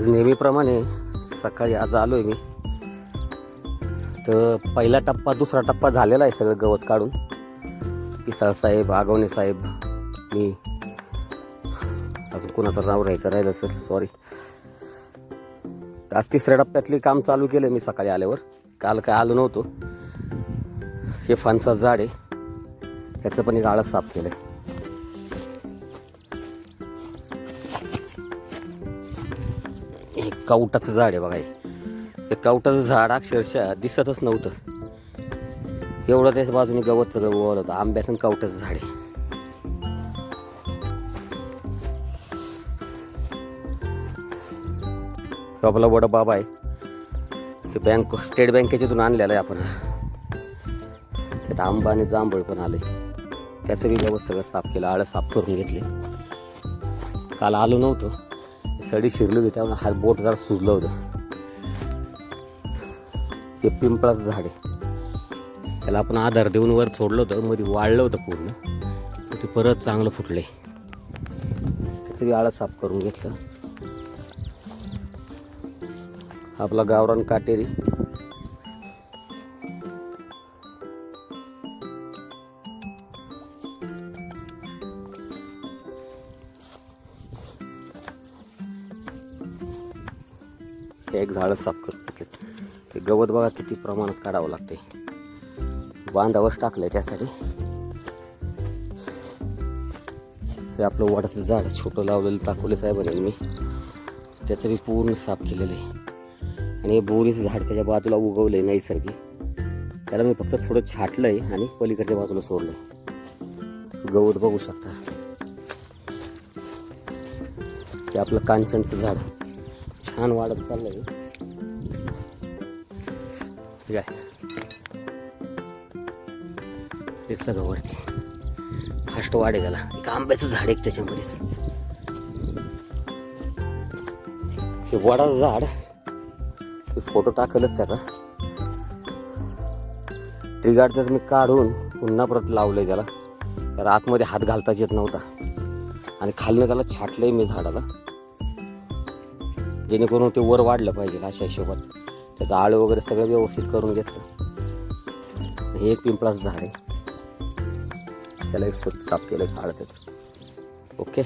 आज नेहमीप्रमाणे सकाळी आज आलो आहे मी. तर पहिला टप्पा दुसरा टप्पा झालेला आहे सगळं गवत काढून. पिसाळ साहेब आगवणे साहेब मी. अजून कोणाचं नाव राहायचं राहिलं सर सॉरी आज तिसऱ्या टप्प्यातले काम चालू केलं मी सकाळी आल्यावर. काल काय आलो नव्हतो. हे फणसा झाड आहे. ह्याचं पण एक आळस साफ केलं आहे कावटाचं झाड आहे बघा हे. कावटाचं झाड अक्षरशः दिसतच नव्हतं. एवढं त्याच्या बाजूने गवत सगळं ओवलं होतं. आंब्याचं आणि कावटाचं झाड आहे. हे आपला वडा बाबा आहे. ते बँक स्टेट बँकेच्यातून आणलेला आहे आपण. त्यात आंबा आणि जांभूळ पण आले त्याचं बी गवत सगळं साफ केलं आळं साफ करून घेतले. काल आलो नव्हतो. सडी शिरली होती त्यामुळे हात बोट जरा सुजलं होतं. हे पिंपळाचं झाड आहे. त्याला आपण आधार देऊन वर सोडलं होतं मध्ये वाळलं होतं पूर्ण. ते परत चांगलं फुटले त्याचं बी आळं साफ करून घेतलं. आपला गावरान काटेरी. ते एक झाडं साफ करतो ते गवत बघा किती प्रमाणात काढावं लागते. बांधावरच टाकलंय त्यासाठी. हे आपलं वडाचं झाड छोटं लावलेलं दाखवले साहेबांनी मी त्याचं मी पूर्ण साफ केलेलं आहे. आणि हे बोरीचं झाड त्याच्या बाजूला उगवलं आहे नैसर्गिक. त्याला मी फक्त थोडं छाटलं आहे आणि पलीकडच्या बाजूला सोडलं गवत बघू शकता. हे आपलं कांचनचं झाड. छान वाढत चाललंय. ठीक आहे दिसलं का वरती. फास्ट वाढे झाला एक आंब्याचं झाड एक त्याच्यामध्येच. हे वडाचं झाड फोटो टाकलच त्याचा. ट्री मी काढून पुन्हा परत लावलंय त्याला. तर आतमध्ये हात घालताच येत नव्हता. आणि खालनं त्याला छाटलंय मी झाडाला. जेणेकरून ते वर वाढलं पाहिजे अशा हिशोबात. त्याचं आळ वगैरे सगळं व्यवस्थित करून घेतलं. हे एक पिंपळाचं झाड आहे. त्याला एक साफ केलं काढत ओके.